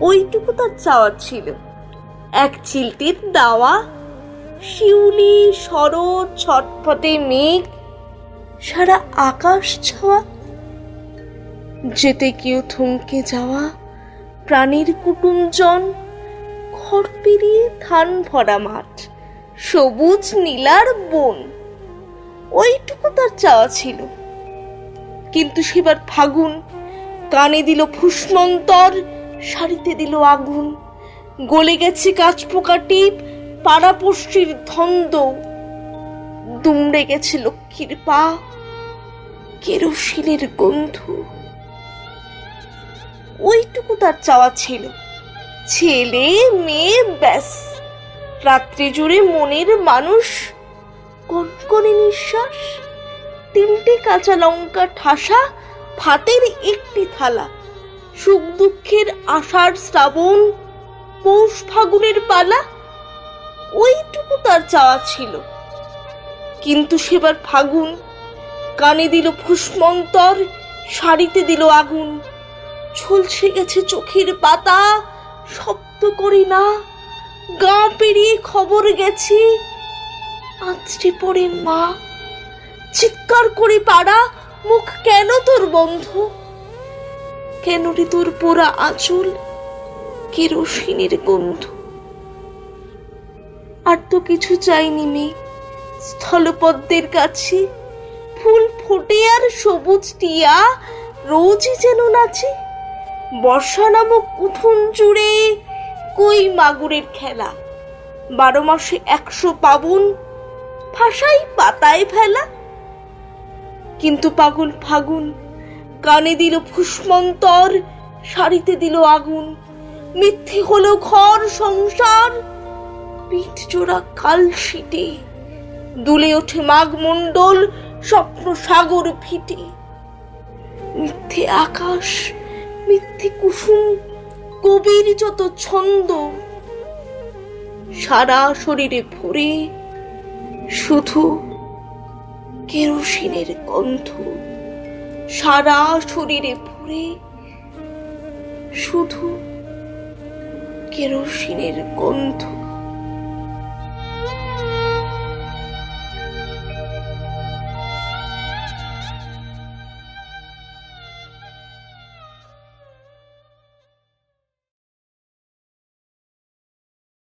ওইটুকু তার চাওয়া ছিল। এক চিলটির দাওয়া, শিউলি, শরৎ, ছটফটে মেঘ, সারা আকাশ ছাওয়া, যেতে কেউ থমকে যাওয়া, প্রাণীর কুটুমজন, ঘর পেরিয়ে ধান ভরা মাঠ, সবুজ নীলার বন, ওইটুকু তার চাওয়া ছিল। কিন্তু সেবার ফাগুন কানে দিল ফুসমন্তর শাড়িতে দিল আগুন। গলে গেছে কাঁচ পোকা টিপ, পাড়াপড়শির ধন্দ। দুমড়ে গেছে লক্ষ্মীর পা, কেরোসিনের গন্ধ। ওইটুকু তার চাওয়া ছিল। ছেলে, মেয়ে, ব্যাস। রাত্রি জুড়ে মনের মানুষ, কনকনে নিঃশ্বাস, তিনটে কাঁচা লঙ্কা ঠাসা, ভাতের একটি থালা। সুখ দুঃখের আষাঢ় শ্রাবণ, পৌষ ফাগুনের পালা, ওইটুকু তার চাওয়া ছিল। কিন্তু সেবার ফাগুন কানে দিল ফুসমন্তর শাড়িতে দিল আগুন। ঝলসে গেছে চোখের পাতা, শব্দ করি না, গা পেরিয়ে খবর গেছি, আঁচড়ে পড়ে মা। চিৎকার করে পাড়া, মুখ কেন তোর বন্ধ? কেন রে তোর পোড়া আঁচল? কেরোসিনের গন্ধ। আর তো কিছু চাইনি মেয়ে। স্থলপদ্মের কাছে ফুল ফোটে আর সবুজ টিয়া রোজই যেন নাচে। বর্ষা নামক উঠোন জুড়ে কই মাগুরের খেলা। বারো মাসে একশো পাবন ভাষাই পাতায় ফেলা। কিন্তু পাগল ফাগুন কানে দিল ফুসমন্তর শাড়িতে দিল আগুন। মিথ্যে হলো ঘর সংসার, পিঠ জোড়া কাল শীতে দুলে ওঠে মাঘ মণ্ডল, স্বপ্ন সাগর ফিটে মিথ্যে আকাশ, মিথ্যে কুসুম, কবির যত ছন্দ। সারা শরীরে ভরে শুধু কেরোসিনের গন্ধ। সারা শরীরে পুরে শুধু কেরোসিনের গন্ধ।